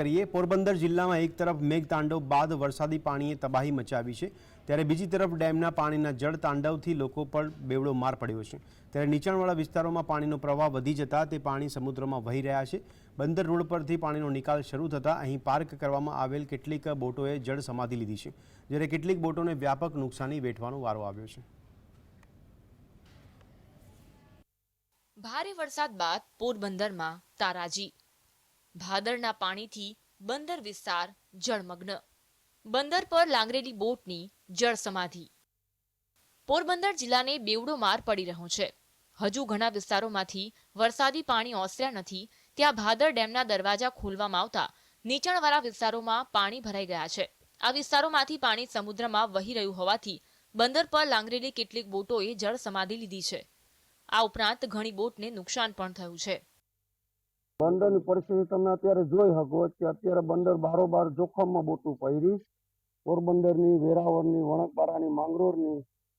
કરીએ, પોરબંદર જિલ્લામાં એક તરફ મેઘતાંડવ બાદ વરસાદી પાણીએ તબાહી મચાવી છે, ત્યારે બીજી તરફ ડેમના પાણીના જળ તાંડવથી લોકો પર બેવડો માર પડ્યો છે. ત્યારે નીચાણવાળા વિસ્તારોમાં પાણીનો પ્રવાહ વધી જતા તે પાણી સમુદ્રમાં વહી રહ્યા છે. બંદર રોડ પરથી પાણીનો નિકાલ શરૂ થતાં અહીં પાર્ક કરવામાં આવેલ કેટલીક બોટોએ જળ સમાધિ લીધી છે, જ્યારે કેટલીક બોટોને વ્યાપક નુકસાની વેઠવાનો વારો આવ્યો છે. ભારે વરસાદ બાદ પોરબંદરમાં તારાજી ભાદરના પાણીથી બંદર વિસ્તાર જળમગ્ન. બંદર પર લાંગરેલી બોટની જળ સમાધિ. પોરબંદર જિલ્લાને બેવડો માર પડી રહ્યો છે. હજુ ઘણા વિસ્તારોમાંથી વરસાદી પાણી ઓસર્યા નથી, ત્યાં ભાદર ડેમના દરવાજા ખોલવામાં આવતા નીચાણવાળા વિસ્તારોમાં પાણી ભરાઈ ગયા છે. આ વિસ્તારોમાંથી પાણી સમુદ્રમાં વહી રહ્યું હોવાથી બંદર પર લાંગરેલી કેટલીક બોટોએ જળ સમાધિ લીધી છે. આ ઉપરાંત ઘણી બોટને નુકસાન પણ થયું છે. બંદરની પરિસ્થિતિ તમે અત્યારે જોઈ શકો કે અત્યારે બંદર બારોબાર જોખમમાં બોટું પડી પોરબંદરની, વેરાવળની વણકપારાની માંગરોળની,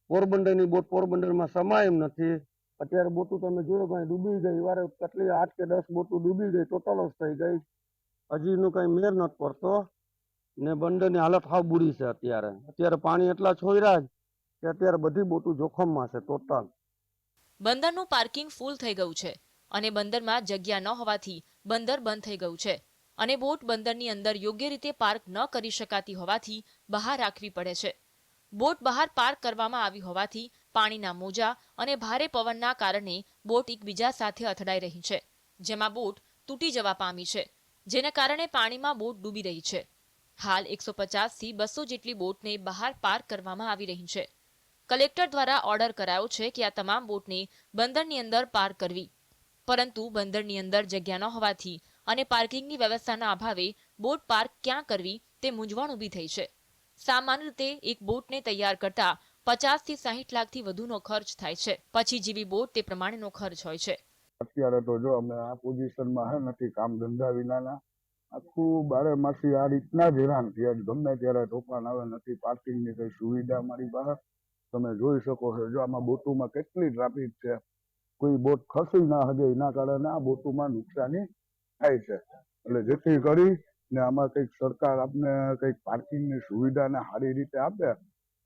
પોરબંદરની બોટ પોરબંદરમાં સમાય એમ નથી. અત્યારે બોટું તમે જોયો કાંઈ ડૂબી ગઈ. વારે કેટલી આઠ કે દસ બોટું ડૂબી ગઈ ટોટલ જ થઈ ગઈ. હજીનું કઈ મેર નથી પડતો. ને બંદરની હાલત હાવ બુરી છે અત્યારે. અત્યારે પાણી એટલા છોયરા જ કે અત્યારે બધી બોટું જોખમમાં છે ટોટલ બંદરનું પાર્કિંગ ફૂલ થઈ ગયું છે. અને બંદરમાં જગ્યા ન હોવાથી બંદર બંધ થઈ ગયું છે. અને બોટ બંદરની અંદર યોગ્ય રીતે પાર્ક ન કરી શકાતી હોવાથી બહાર રાખવી પડે છે. બોટ બહાર પાર્ક કરવામાં આવી હોવાથી પાણીના મોજા અને ભારે પવનના કારણે બોટ એકબીજા સાથે અથડાઈ રહી છે, જેમાં બોટ તૂટી જવા પામી છે, જેને કારણે પાણીમાં બોટ ડૂબી રહી છે. હાલ એકસો પચાસથી બસો જેટલી બોટને બહાર પાર્ક કરવામાં આવી રહી છે. કલેક્ટર દ્વારા ઓર્ડર કરાયો છે કે આ તમામ બોટને બંદરની અંદર પાર્ક કરવી. પરંતુ બંદરની અંદર જગ્યા ન હોવાથી અને પાર્કિંગની વ્યવસ્થાના અભાવે બોટ પાર્ક ક્યાં કરવી તે મૂંઝવણ ઊભી થઈ છે. સામાન્ય રીતે એક બોટને તૈયાર કરતા પચાસથી સાહીઠ લાખથી વધુનો ખર્ચ થાય છે. પછી જેવી બોટ તે પ્રમાણેનો ખર્ચ હોય છે. અત્યારે તો જો અમે આ પોઝિશનમાં નથી કામ ધંધા વિનાના, આખું બારે માસી આ રીતના જ હેરાન થયા ગમે ત્યારે તોફાન આવે, નથી પાર્કિંગની કઈ સુવિધા મારી પાસે. તમે જોઈ શકો છો, જો આમાં બોટોમાં કેટલી ટ્રાફિક છે. કોઈ બોટ ખસી ના હગે, એના કારણે આ બોટોમાં નુકસાની થાય છે. એટલે જેથી કરી ને આમાં કંઈક સરકાર આપને કંઈક પાર્કિંગની સુવિધાને સારી રીતે આપે,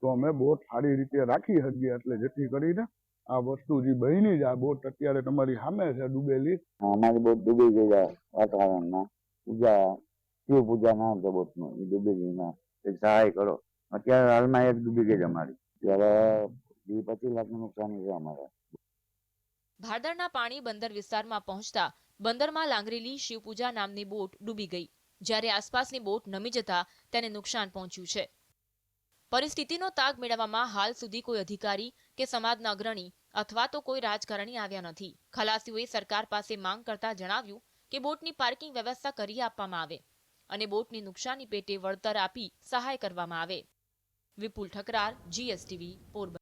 તો અમે બોટ સારી રીતે રાખી શકીએ. એટલે જેથી કરીને આ વસ્તુ જે બની જ આ બોટ અત્યારે તમારી સામે છે ડૂબેલી. અમારી બોટ ડૂબી ગઈ વાતાવરણમાં. પૂજા, શિવ પૂજા હતો બોટનું, એ ડૂબી ગઈ. સહાય કરો. અત્યારે હાલમાં એક ડૂબી ગઈ છે અમારી. ત્યારે વીસ પચીસ લાખનું નુકસાની છે અમારે. ભાદરના પાણી બંદર વિસ્તારમાં પહોંચતા બંદરમાં લાંગરેલી શિવપૂજા નામની બોટ ડૂબી ગઈ. જ્યારે આસપાસની બોટ નમી જતા તેને નુકસાન પહોંચ્યું છે. પરિસ્થિતિનો તાગ મેળવવામાં હાલ સુધી કોઈ અધિકારી કે સમાજના અગ્રણી અથવા તો કોઈ રાજકારણી આવ્યા નથી. ખલાસીઓએ સરકાર પાસે માંગ કરતા જણાવ્યું કે બોટની પાર્કિંગ વ્યવસ્થા કરી આપવામાં આવે અને બોટની નુકસાની પેટે વળતર આપી સહાય કરવામાં આવે. વિપુલ ઠકરાર, જીએસટીવી, પોરબંદર.